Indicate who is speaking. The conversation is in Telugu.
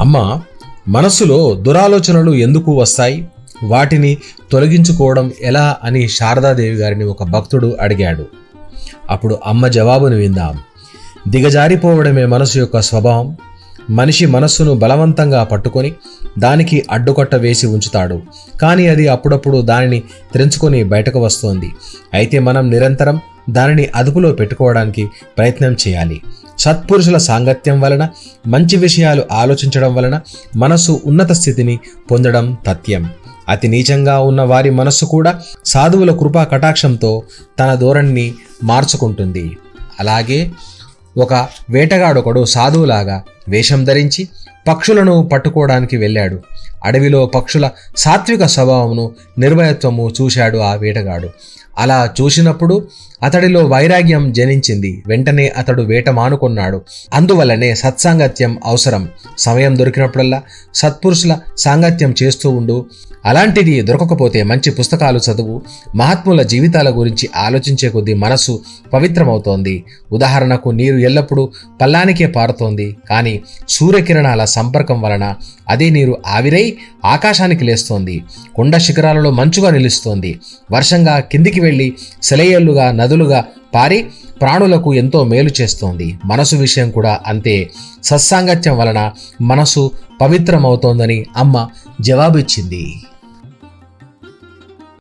Speaker 1: అమ్మ మనస్సులో దురాలోచనలు ఎందుకు వస్తాయి? వాటిని తొలగించుకోవడం ఎలా అని శారదాదేవి గారిని ఒక భక్తుడు అడిగాడు. అప్పుడు అమ్మ జవాబును విందాం. దిగజారిపోవడమే మనసు యొక్క స్వభావం. మనిషి మనస్సును బలవంతంగా పట్టుకొని దానికి అడ్డుకట్ట వేసి ఉంచుతాడు. కానీ అది అప్పుడప్పుడు దానిని తెంచుకొని బయటకు వస్తోంది. అయితే మనం నిరంతరం దానిని అదుపులో పెట్టుకోవడానికి ప్రయత్నం చేయాలి. సత్పురుషుల సాంగత్యం వలన మంచి విషయాలు ఆలోచించడం వలన మనసు ఉన్నత స్థితిని పొందడం తథ్యం. అతి నీచంగా ఉన్న వారి మనస్సు కూడా సాధువుల కృపా కటాక్షంతో తన ధోరణిని మార్చుకుంటుంది. అలాగే ఒక వేటగాడొకడు సాధువులాగా వేషం ధరించి పక్షులను పట్టుకోవడానికి వెళ్ళాడు. అడవిలో పక్షుల సాత్విక స్వభావమును నిర్భయత్వము చూశాడు ఆ వేటగాడు. అలా చూసినప్పుడు అతడిలో వైరాగ్యం జనించింది. వెంటనే అతడు వేట మానుకున్నాడు. అందువల్లనే సత్సాంగత్యం అవసరం. సమయం దొరికినప్పుడల్లా సత్పురుషుల సాంగత్యం చేస్తూ ఉండు. అలాంటిది దొరకకపోతే మంచి పుస్తకాలు చదువు. మహాత్ముల జీవితాల గురించి ఆలోచించే కొద్దీ మనసు పవిత్రమవుతోంది. ఉదాహరణకు నీరు ఎల్లప్పుడూ పల్లానికే పారుతోంది. కానీ సూర్యకిరణాల సంపర్కం వలన అదే నీరు ఆవిరై ఆకాశానికి లేస్తోంది. కొండ శిఖరాలలో మంచుగా నిలుస్తోంది. వర్షంగా కిందికి వెళ్ళి సెలయేళ్ళుగా నదులుగా పారి ప్రాణులకు ఎంతో మేలు చేస్తోంది. మనసు విషయం కూడా అంతే. సత్సాంగత్యం వలన మనసు పవిత్రమవుతోందని అమ్మ జవాబిచ్చింది.